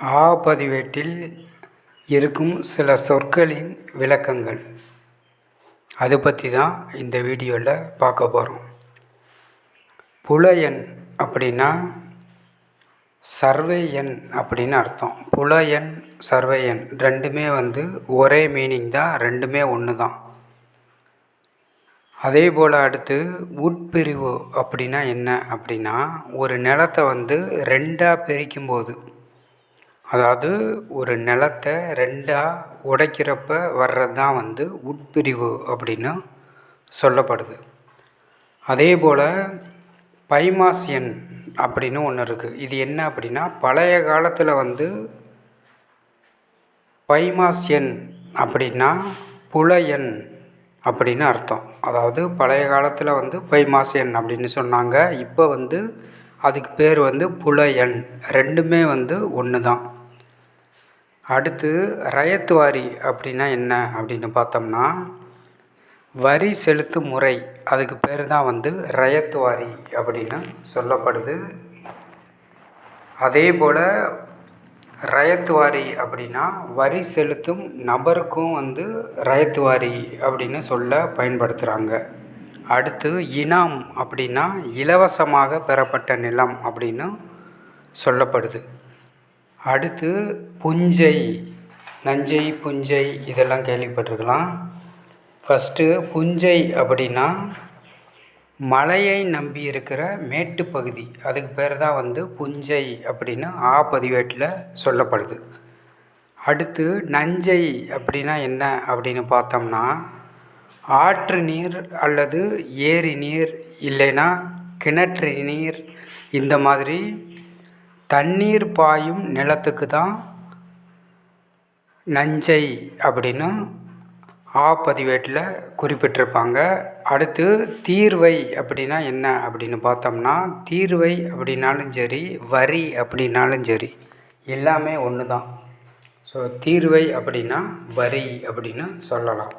ஆ பதிவேட்டில் இருக்கும் சில சொற்களின் விளக்கங்கள். அது பற்றி தான் இந்த வீடியோவில் பார்க்க போகிறோம் புல எண் அப்படின்னா சர்வே எண் அப்படின்னு அர்த்தம். புல எண் சர்வே எண் ரெண்டுமே வந்து ஒரே மீனிங் தான் ரெண்டுமே ஒன்று தான். அதே போல் அடுத்து உட்பிரிவு அப்படின்னா என்ன அப்படின்னா ஒரு நிலத்தை வந்து ரெண்டாக பிரிக்கும்போது அதாவது ஒரு நிலத்தை ரெண்டாக உடைக்கிறப்ப வர்றது தான் வந்து உட்பிரிவு அப்படின்னு சொல்லப்படுது. அதே போல் பைமாசியன் அப்படின்னு ஒன்று இருக்குது இது என்ன அப்படின்னா பழைய காலத்தில் வந்து பைமாசியன் அப்படின்னா புல அப்படின்னு அர்த்தம். அதாவது பழைய காலத்தில் வந்து பைமாசியன் அப்படின்னு சொன்னாங்க. இப்போ வந்து அதுக்கு பேர் வந்து புல ரெண்டுமே வந்து ஒன்று தான் அடுத்து ரயத்து வாரி அப்படின்னா என்ன அப்படின்னு பார்த்தோம்னா வரி செலுத்தும் முறை அதுக்கு பேர் தான் வந்து ரயத்து வாரி அப்படின்னு சொல்லப்படுது. அதே போல் ரயத்து வாரி அப்படின்னா வரி செலுத்தும் நபருக்கும் வந்து ரயத்து வாரி அப்படின்னு சொல்ல பயன்படுத்துகிறாங்க அடுத்து இனாம் அப்படின்னா இலவசமாக பெறப்பட்ட நிலம் அப்படின்னு சொல்லப்படுது. அடுத்து புஞ்சை நஞ்சை புஞ்சை இதெல்லாம் கேள்விப்பட்டிருக்கலாம். ஃபஸ்ட்டு புஞ்சை அப்படின்னா மலையை நம்பி இருக்கிற மேட்டுப்பகுதி அதுக்கு பேர் தான் வந்து புஞ்சை அப்படின்னு ஆ பதிவேட்டில் சொல்லப்படுது. அடுத்து நஞ்சை அப்படின்னா என்ன அப்படின்னு பார்த்தோம்னா ஆற்று நீர் அல்லது ஏரி நீர் இல்லைன்னா கிணற்று நீர் இந்த மாதிரி தண்ணீர் பாயும் நிலத்துக்கு தான் நஞ்சை அப்படின்னு ஆ பதிவேட்டில் குறிப்பிட்டிருப்பாங்க. அடுத்து தீர்வை அப்படின்னா என்ன அப்படின்னு பார்த்தோம்னா தீர்வை அப்படின்னாலும் சரி வரி அப்படின்னாலும் சரி எல்லாமே ஒன்று தான் ஸோ தீர்வை அப்படின்னா வரி அப்படின்னு சொல்லலாம்.